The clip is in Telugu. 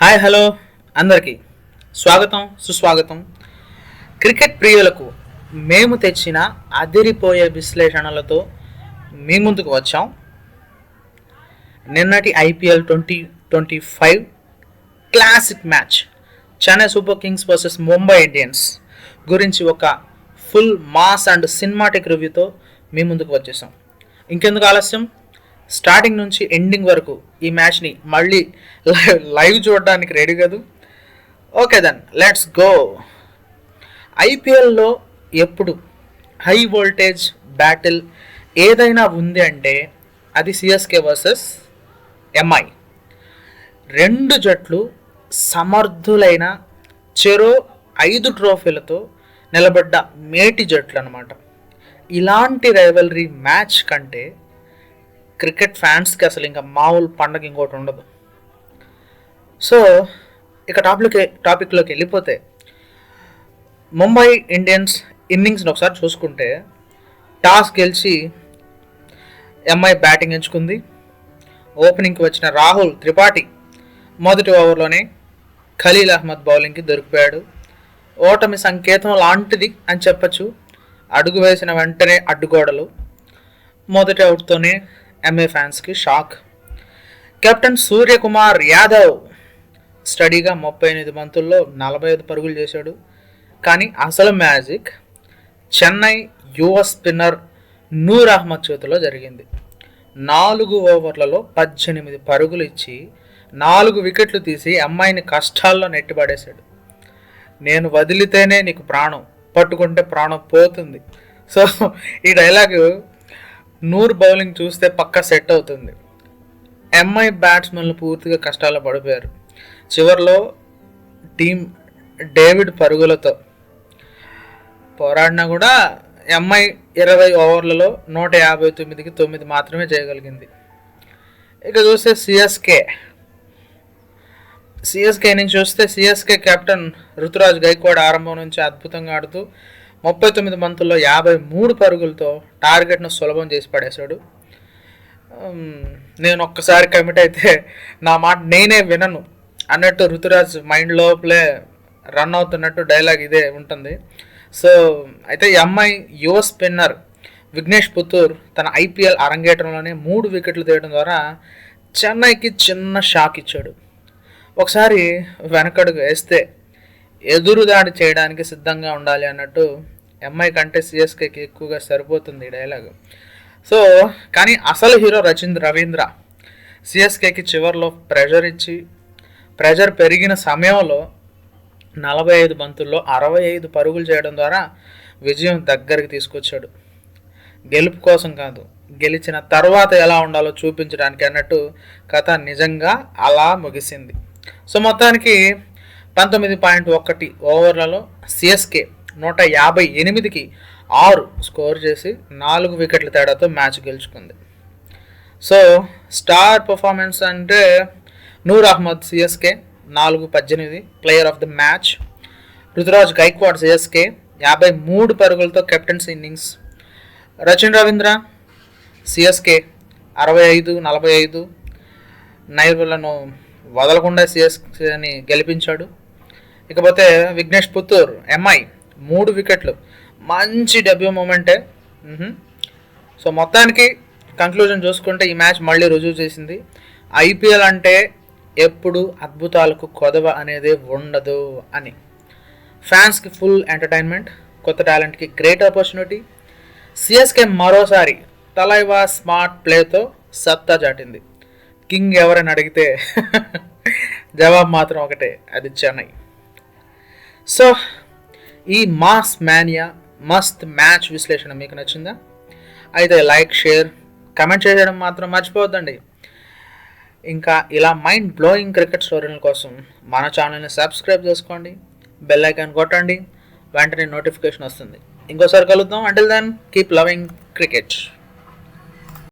Hi hello. అందరికీ స్వాగతం సుస్వాగతం. క్రికెట్ ప్రియులకు మేము తెచ్చిన అదిరిపోయే విశ్లేషణలతో మీ ముందుకు వచ్చాం. నిన్నటి IPL twenty twenty five classic match Chennai super kings versus Mumbai Indians గురించి ఒక ఫుల్ మాస్ అండ్ సినిమాటిక్ రివ్యూతో మీ ముందుకు వచ్చేసాం. ఇంకెందుకు ఆలస్యం? స్టార్టింగ్ నుంచి ఎండింగ్ వరకు ఈ మ్యాచ్ని మళ్ళీ లైవ్ లైవ్ చూడడానికి రెడీ కాదు. Okay then let's go. ఐపీఎల్లో ఎప్పుడు హై వోల్టేజ్ బ్యాటిల్ ఏదైనా ఉంది అంటే అది సిఎస్కే వర్సెస్ ఎంఐ. రెండు జట్లు సమర్థులైన చెరో ఐదు ట్రోఫీలతో నిలబడ్డ మేటి జట్లు అనమాట ఇలాంటి రైవలరీ మ్యాచ్ కంటే క్రికెట్ ఫ్యాన్స్కి అసలు ఇంకా మామూలు పండగ ఇంకోటి ఉండదు. సో ఇక టాపిక్ టాపిక్లోకి వెళ్ళిపోతే ముంబై ఇండియన్స్ ఇన్నింగ్స్ని ఒకసారి చూసుకుంటే టాస్ గెలిచి ఎంఐ బ్యాటింగ్ ఎంచుకుంది. ఓపెనింగ్కి వచ్చిన రాహుల్ త్రిపాఠి మొదటి ఓవర్లోనే ఖలీల్ అహ్మద్ బౌలింగ్కి దొరికిపోయాడు. ఓటమి సంకేతం లాంటిది అని చెప్పచ్చు. అడుగు వేసిన వెంటనే అడ్డుగోడలు. మొదటి అవుట్తోనే ఎంఏ ఫ్యాన్స్కి షాక్ కెప్టెన్ సూర్యకుమార్ యాదవ్ స్టడీగా ముప్పై ఎనిమిది బంతుల్లో నలభై ఐదు పరుగులు చేశాడు. కానీ అసలు మ్యాజిక్ చెన్నై యువ స్పిన్నర్ నూర్ అహ్మద్ చేతిలో జరిగింది. నాలుగు ఓవర్లలో పద్దెనిమిది పరుగులు ఇచ్చి నాలుగు వికెట్లు తీసి అమ్మాయిని కష్టాల్లో నెట్టిపడేశాడు. నేను వదిలితేనే నీకు ప్రాణం పట్టుకుంటే ప్రాణం పోతుంది. సో ఈ డైలాగు నూర్ బౌలింగ్ చూస్తే పక్కా సెట్ అవుతుంది. ఎంఐ బ్యాట్స్మెన్లు పూర్తిగా కష్టాల్లో పడిపోయారు. చివరిలో టీం డేవిడ్ పరుగులతో పోరాడినా కూడా ఎంఐ ఇరవై ఓవర్లలో నూట యాభై తొమ్మిదికి తొమ్మిది మాత్రమే చేయగలిగింది. ఇక చూస్తే సిఎస్కే. సిఎస్కే నుంచి చూస్తే సిఎస్కే కెప్టెన్ ఋతురాజ్ గైక్వాడ్ ఆరంభం నుంచి అద్భుతంగా ఆడుతూ ముప్పై తొమ్మిది బంతుల్లో యాభై మూడు పరుగులతో టార్గెట్ను సులభం చేసి పడేశాడు. నేను ఒక్కసారి కమిట్ అయితే నా మాట నేనే వినను అన్నట్టు ఋతురాజ్ మైండ్ లోపలే రన్ అవుతున్నట్టు డైలాగ్ ఇదే ఉంటుంది. సో అయితే ఈ అమ్మాయి యువ స్పిన్నర్ విఘ్నేష్ పుత్తూర్ తన ఐపీఎల్ అరంగేటంలోనే మూడు వికెట్లు తీయడం ద్వారా చెన్నైకి చిన్న షాక్ ఇచ్చాడు. ఒకసారి వెనకడుగు వేస్తే ఎదురు దాడి చేయడానికి సిద్ధంగా ఉండాలి అన్నట్టు ఎంఐ కంటే సిఎస్కేకి ఎక్కువగా సరిపోతుంది ఈ డైలాగ్ సో కానీ అసలు హీరో రచింద్ర రవీంద్ర సిఎస్కేకి చివరిలో ప్రెషర్ ఇచ్చి ప్రెషర్ పెరిగిన సమయంలో నలభై ఐదు బంతుల్లో అరవై ఐదు పరుగులు చేయడం ద్వారా విజయం దగ్గరికి తీసుకొచ్చాడు. గెలుపు కోసం కాదు గెలిచిన తర్వాత ఎలా ఉండాలో చూపించడానికి అన్నట్టు కథ నిజంగా అలా ముగిసింది. సో మొత్తానికి పంతొమ్మిది పాయింట్ ఒకటి ఓవర్లలో సిఎస్కే నూట యాభై ఎనిమిదికి ఆరు స్కోర్ చేసి నాలుగు వికెట్ల తేడాతో మ్యాచ్ గెలుచుకుంది. సో స్టార్ పర్ఫార్మెన్స్ అంటే నూర్ అహ్మద్ సిఎస్కే నాలుగు పద్దెనిమిది player of the match. Ruturaj Gaikwad CSK యాభై మూడు పరుగులతో captain's innings. Rachin Ravindra CSK అరవై ఐదు నలభై ఐదు. నైర్వులను వదలకుండా సిఎస్కేని గెలిపించాడు. ఇకపోతే విఘ్నేష్ పుత్తూర్ ఎంఐ మూడు వికెట్లు. మంచి డెబ్యూ మూమెంటే సో మొత్తానికి కంక్లూజన్ చూసుకుంటే ఈ మ్యాచ్ మళ్ళీ రుజువు చేసింది. ఐపీఎల్ అంటే ఎప్పుడు అద్భుతాలకు కొదవ అనేది ఉండదు అని. ఫ్యాన్స్కి ఫుల్ ఎంటర్టైన్మెంట్ కొత్త టాలెంట్కి గ్రేట్ ఆపర్చునిటీ సిఎస్కే మరోసారి తలైవా స్మార్ట్ ప్లేతో సత్తా చాటింది. కింగ్ ఎవరని అడిగితే జవాబు మాత్రం ఒకటే అది చెన్నై. సో ఈ మాస్ మ్యానియా మస్త్ మ్యాచ్ విశ్లేషణ మీకు నచ్చిందా? అయితే లైక్ షేర్ కమెంట్ చేయడం మాత్రం మర్చిపోవద్దండి. ఇంకా ఇలా మైండ్ బ్లోయింగ్ క్రికెట్ స్టోరీల కోసం మన ఛానల్ని సబ్స్క్రైబ్ చేసుకోండి బెల్ ఐకాన్ కొట్టండి వెంటనే నోటిఫికేషన్ వస్తుంది. ఇంకోసారి కలుద్దాం. Until then keep loving cricket